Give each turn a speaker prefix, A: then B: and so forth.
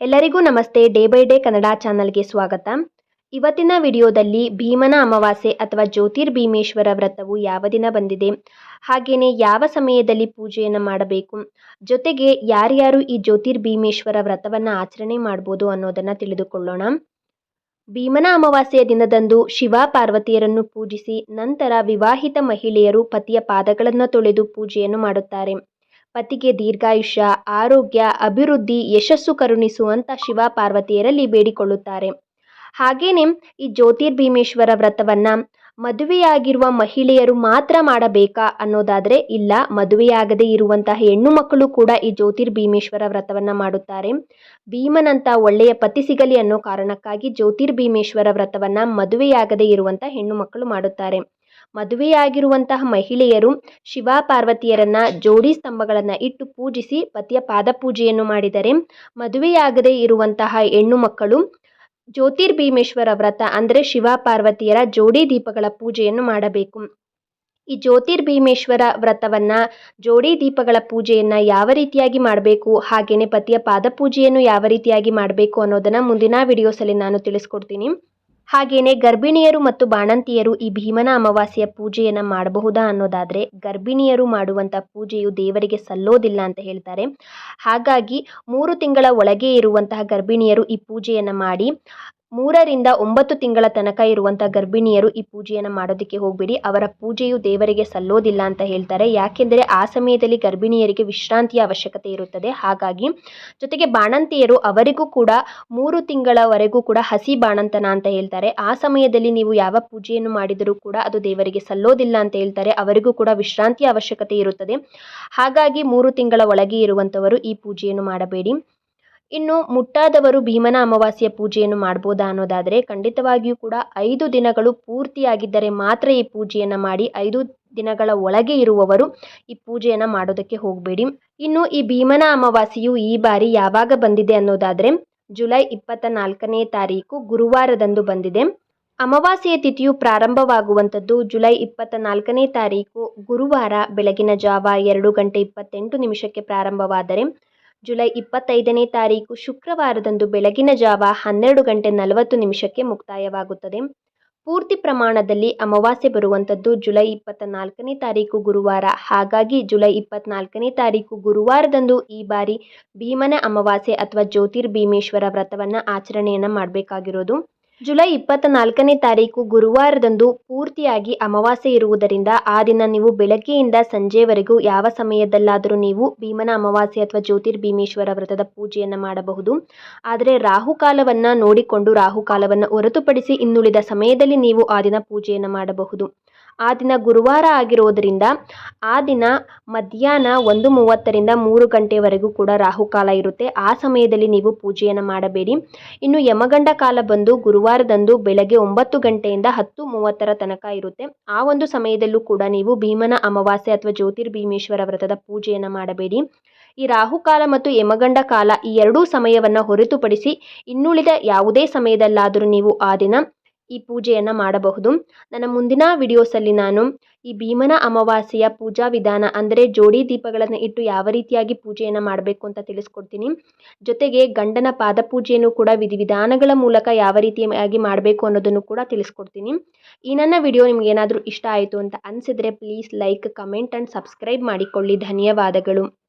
A: ಎಲ್ಲರಿಗೂ ನಮಸ್ತೆ. Day by day Kannada ಚಾನಲ್ಗೆ ಸ್ವಾಗತ. ಇವತ್ತಿನ ವಿಡಿಯೋದಲ್ಲಿ ಭೀಮನ ಅಮಾವಾಸ್ಯೆ ಅಥವಾ ಜ್ಯೋತಿರ್ಭೀಮೇಶ್ವರ ವ್ರತವು ಯಾವ ದಿನ ಬಂದಿದೆ? ಹಾಗೆಯೇ ಯಾವ ಸಮಯದಲ್ಲಿ ಪೂಜೆಯನ್ನು ಮಾಡಬೇಕು? ಜೊತೆಗೆ ಯಾರ್ಯಾರು ಈ ಜ್ಯೋತಿರ್ಭೀಮೇಶ್ವರ ವ್ರತವನ್ನು ಆಚರಣೆ ಮಾಡ್ಬೋದು ಅನ್ನೋದನ್ನು ತಿಳಿದುಕೊಳ್ಳೋಣ. ಭೀಮನ ಅಮಾವಾಸ್ಯೆಯ ದಿನದಂದು ಶಿವ ಪಾರ್ವತಿಯರನ್ನು ಪೂಜಿಸಿ ನಂತರ ವಿವಾಹಿತ ಮಹಿಳೆಯರು ಪತಿಯ ಪಾದಗಳನ್ನು ತೊಳೆದು ಪೂಜೆಯನ್ನು ಮಾಡುತ್ತಾರೆ. ಪತಿಗೆ ದೀರ್ಘಾಯುಷ್ಯ, ಆರೋಗ್ಯ, ಅಭಿವೃದ್ಧಿ, ಯಶಸ್ಸು ಕರುಣಿಸುವಂತ ಶಿವ ಪಾರ್ವತಿಯರಲ್ಲಿ ಬೇಡಿಕೊಳ್ಳುತ್ತಾರೆ. ಹಾಗೇನೆ ಈ ಜ್ಯೋತಿರ್ಭೀಮೇಶ್ವರ ವ್ರತವನ್ನ ಮದುವೆಯಾಗಿರುವ ಮಹಿಳೆಯರು ಮಾತ್ರ ಮಾಡಬೇಕಾ ಅನ್ನೋದಾದ್ರೆ ಇಲ್ಲ, ಮದುವೆಯಾಗದೇ ಇರುವಂತಹ ಹೆಣ್ಣು ಮಕ್ಕಳು ಕೂಡ ಈ ಜ್ಯೋತಿರ್ಭೀಮೇಶ್ವರ ವ್ರತವನ್ನ ಮಾಡುತ್ತಾರೆ. ಭೀಮನಂತ ಒಳ್ಳೆಯ ಪತಿ ಸಿಗಲಿ ಅನ್ನೋ ಕಾರಣಕ್ಕಾಗಿ ಜ್ಯೋತಿರ್ಭೀಮೇಶ್ವರ ವ್ರತವನ್ನ ಮದುವೆಯಾಗದೇ ಇರುವಂಥ ಹೆಣ್ಣು ಮಕ್ಕಳು ಮಾಡುತ್ತಾರೆ. ಮದುವೆಯಾಗಿರುವಂತಹ ಮಹಿಳೆಯರು ಶಿವ ಪಾರ್ವತಿಯರನ್ನ ಜೋಡಿ ಸ್ತಂಭಗಳನ್ನ ಇಟ್ಟು ಪೂಜಿಸಿ ಪತಿಯ ಪಾದ ಪೂಜೆಯನ್ನು ಮಾಡಿದರೆ ಮದುವೆಯಾಗದೇ ಇರುವಂತಹ ಹೆಣ್ಣು ಮಕ್ಕಳು ಜ್ಯೋತಿರ್ಭೀಮೇಶ್ವರ ವ್ರತ ಅಂದರೆ ಶಿವ ಪಾರ್ವತಿಯರ ಜೋಡಿ ದೀಪಗಳ ಪೂಜೆಯನ್ನು ಮಾಡಬೇಕು. ಈ ಜ್ಯೋತಿರ್ಭೀಮೇಶ್ವರ ವ್ರತವನ್ನ ಜೋಡಿ ದೀಪಗಳ ಪೂಜೆಯನ್ನ ಯಾವ ರೀತಿಯಾಗಿ ಮಾಡಬೇಕು ಹಾಗೆಯೇ ಪತಿಯ ಪಾದ ಪೂಜೆಯನ್ನು ಯಾವ ರೀತಿಯಾಗಿ ಮಾಡಬೇಕು ಅನ್ನೋದನ್ನ ಮುಂದಿನ ವಿಡಿಯೋಸಲ್ಲಿ ನಾನು ತಿಳಿಸ್ಕೊಡ್ತೀನಿ. ಹಾಗೆಯೇ ಗರ್ಭಿಣಿಯರು ಮತ್ತು ಬಾಣಂತಿಯರು ಈ ಭೀಮನ ಅಮಾವಾಸ್ಯೆಯ ಪೂಜೆಯನ್ನು ಮಾಡಬಹುದಾ ಅನ್ನೋದಾದರೆ ಗರ್ಭಿಣಿಯರು ಮಾಡುವಂಥ ಪೂಜೆಯು ದೇವರಿಗೆ ಸಲ್ಲೋದಿಲ್ಲ ಅಂತ ಹೇಳ್ತಾರೆ. ಹಾಗಾಗಿ ಮೂರು ತಿಂಗಳ ಒಳಗೆ ಇರುವಂತಹ ಗರ್ಭಿಣಿಯರು ಈ ಪೂಜೆಯನ್ನು ಮಾಡಿ ಮೂರರಿಂದ ಒಂಬತ್ತು ತಿಂಗಳ ತನಕ ಇರುವಂಥ ಗರ್ಭಿಣಿಯರು ಈ ಪೂಜೆಯನ್ನು ಮಾಡೋದಕ್ಕೆ ಹೋಗಬೇಡಿ. ಅವರ ಪೂಜೆಯು ದೇವರಿಗೆ ಸಲ್ಲೋದಿಲ್ಲ ಅಂತ ಹೇಳ್ತಾರೆ. ಯಾಕೆಂದರೆ ಆ ಸಮಯದಲ್ಲಿ ಗರ್ಭಿಣಿಯರಿಗೆ ವಿಶ್ರಾಂತಿಯ ಅವಶ್ಯಕತೆ ಇರುತ್ತದೆ. ಹಾಗಾಗಿ ಜೊತೆಗೆ ಬಾಣಂತಿಯರು ಅವರಿಗೂ ಕೂಡ ಮೂರು ತಿಂಗಳವರೆಗೂ ಕೂಡ ಹಸಿ ಬಾಣಂತನ ಅಂತ ಹೇಳ್ತಾರೆ. ಆ ಸಮಯದಲ್ಲಿ ನೀವು ಯಾವ ಪೂಜೆಯನ್ನು ಮಾಡಿದರೂ ಕೂಡ ಅದು ದೇವರಿಗೆ ಸಲ್ಲೋದಿಲ್ಲ ಅಂತ ಹೇಳ್ತಾರೆ. ಅವರಿಗೂ ಕೂಡ ವಿಶ್ರಾಂತಿಯ ಅವಶ್ಯಕತೆ ಇರುತ್ತದೆ. ಹಾಗಾಗಿ ಮೂರು ತಿಂಗಳ ಒಳಗೆ ಇರುವಂಥವರು ಈ ಪೂಜೆಯನ್ನು ಮಾಡಬೇಡಿ. ಇನ್ನು ಮುಟ್ಟಾದವರು ಭೀಮನ ಅಮಾವಾಸ್ಯೆ ಪೂಜೆಯನ್ನು ಮಾಡ್ಬೋದಾ ಅನ್ನೋದಾದರೆ ಖಂಡಿತವಾಗಿಯೂ ಕೂಡ ಐದು ದಿನಗಳು ಪೂರ್ತಿಯಾಗಿದ್ದರೆ ಮಾತ್ರ ಈ ಪೂಜೆಯನ್ನು ಮಾಡಿ ಐದು ದಿನಗಳ ಒಳಗೆ ಇರುವವರು ಈ ಪೂಜೆಯನ್ನು ಮಾಡೋದಕ್ಕೆ ಹೋಗಬೇಡಿ. ಇನ್ನು ಈ ಭೀಮನ ಅಮಾವಾಸ್ಯೆಯು ಈ ಬಾರಿ ಯಾವಾಗ ಬಂದಿದೆ ಅನ್ನೋದಾದರೆ ಜುಲೈ ಇಪ್ಪತ್ತ ನಾಲ್ಕನೇ ತಾರೀಕು ಗುರುವಾರದಂದು ಬಂದಿದೆ. ಅಮಾವಾಸ್ಯೆಯ ತಿಥಿಯು ಪ್ರಾರಂಭವಾಗುವಂಥದ್ದು ಜುಲೈ ಇಪ್ಪತ್ತ ನಾಲ್ಕನೇ ತಾರೀಕು ಗುರುವಾರ ಬೆಳಗಿನ ಜಾವ ಎರಡು ಗಂಟೆ ಇಪ್ಪತ್ತೆಂಟು ನಿಮಿಷಕ್ಕೆ ಪ್ರಾರಂಭವಾದರೆ ಜುಲೈ ಇಪ್ಪತ್ತೈದನೇ ತಾರೀಕು ಶುಕ್ರವಾರದಂದು ಬೆಳಗಿನ ಜಾವ ಹನ್ನೆರಡು ಗಂಟೆ ನಲವತ್ತು ನಿಮಿಷಕ್ಕೆ ಮುಕ್ತಾಯವಾಗುತ್ತದೆ. ಪೂರ್ತಿ ಪ್ರಮಾಣದಲ್ಲಿ ಅಮಾವಾಸ್ಯೆ ಬರುವಂಥದ್ದು ಜುಲೈ ಇಪ್ಪತ್ತ ನಾಲ್ಕನೇ ತಾರೀಕು ಗುರುವಾರ. ಹಾಗಾಗಿ ಜುಲೈ ಇಪ್ಪತ್ನಾಲ್ಕನೇ ತಾರೀಕು ಗುರುವಾರದಂದು ಈ ಬಾರಿ ಭೀಮನ ಅಮಾವಾಸ್ಯೆ ಅಥವಾ ಜ್ಯೋತಿರ್ಭೀಮೇಶ್ವರ ವ್ರತವನ್ನು ಆಚರಣೆಯನ್ನು ಮಾಡಬೇಕಾಗಿರೋದು. ಜುಲೈ ಇಪ್ಪತ್ತ ನಾಲ್ಕನೇ ತಾರೀಕು ಗುರುವಾರದಂದು ಪೂರ್ತಿಯಾಗಿ ಅಮಾವಾಸ್ಯೆ ಇರುವುದರಿಂದ ಆ ದಿನ ನೀವು ಬೆಳಗ್ಗೆಯಿಂದ ಸಂಜೆವರೆಗೂ ಯಾವ ಸಮಯದಲ್ಲಾದರೂ ನೀವು ಭೀಮನ ಅಮಾವಾಸ್ಯೆ ಅಥವಾ ಜ್ಯೋತಿರ್ಭೀಮೇಶ್ವರ ವ್ರತದ ಪೂಜೆಯನ್ನು ಮಾಡಬಹುದು. ಆದರೆ ರಾಹುಕಾಲವನ್ನು ನೋಡಿಕೊಂಡು ರಾಹುಕಾಲವನ್ನು ಹೊರತುಪಡಿಸಿ ಇನ್ನುಳಿದ ಸಮಯದಲ್ಲಿ ನೀವು ಆ ದಿನ ಪೂಜೆಯನ್ನು ಮಾಡಬಹುದು. ಆ ದಿನ ಗುರುವಾರ ಆಗಿರೋದರಿಂದ ಆ ದಿನ ಮಧ್ಯಾಹ್ನ ಒಂದು ಮೂವತ್ತರಿಂದ ಮೂರು ಗಂಟೆವರೆಗೂ ಕೂಡ ರಾಹುಕಾಲ ಇರುತ್ತೆ. ಆ ಸಮಯದಲ್ಲಿ ನೀವು ಪೂಜೆಯನ್ನು ಮಾಡಬೇಡಿ. ಇನ್ನು ಯಮಗಂಡ ಕಾಲ ಬಂದು ಗುರುವಾರದಂದು ಬೆಳಗ್ಗೆ ಒಂಬತ್ತು ಗಂಟೆಯಿಂದ ಹತ್ತು ಮೂವತ್ತರ ತನಕ ಇರುತ್ತೆ. ಆ ಒಂದು ಸಮಯದಲ್ಲೂ ಕೂಡ ನೀವು ಭೀಮನ ಅಮಾವಾಸ್ಯೆ ಅಥವಾ ಜ್ಯೋತಿರ್ಭೀಮೇಶ್ವರ ವ್ರತದ ಪೂಜೆಯನ್ನು ಮಾಡಬೇಡಿ. ಈ ರಾಹುಕಾಲ ಮತ್ತು ಯಮಗಂಡ ಕಾಲ ಈ ಎರಡೂ ಸಮಯವನ್ನು ಹೊರತುಪಡಿಸಿ ಇನ್ನುಳಿದ ಯಾವುದೇ ಸಮಯದಲ್ಲಾದರೂ ನೀವು ಆ ದಿನ ಈ ಪೂಜೆಯನ್ನು ಮಾಡಬಹುದು. ನನ್ನ ಮುಂದಿನ ವಿಡಿಯೋಸಲ್ಲಿ ನಾನು ಈ ಭೀಮನ ಅಮಾವಾಸ್ಯೆಯ ಪೂಜಾ ವಿಧಾನ, ಅಂದರೆ ಜೋಡಿ ದೀಪಗಳನ್ನು ಇಟ್ಟು ಯಾವ ರೀತಿಯಾಗಿ ಪೂಜೆಯನ್ನು ಮಾಡಬೇಕು ಅಂತ ತಿಳಿಸ್ಕೊಡ್ತೀನಿ. ಜೊತೆಗೆ ಗಂಡನ ಪಾದ ಪೂಜೆಯನ್ನು ಕೂಡ ವಿಧಿವಿಧಾನಗಳ ಮೂಲಕ ಯಾವ ರೀತಿಯಾಗಿ ಮಾಡಬೇಕು ಅನ್ನೋದನ್ನು ಕೂಡ ತಿಳಿಸ್ಕೊಡ್ತೀನಿ. ಈ ನನ್ನ ವಿಡಿಯೋ ನಿಮ್ಗೆ ಏನಾದರೂ ಇಷ್ಟ ಆಯಿತು ಅಂತ ಅನಿಸಿದರೆ please like comment and subscribe ಮಾಡಿಕೊಳ್ಳಿ. ಧನ್ಯವಾದಗಳು.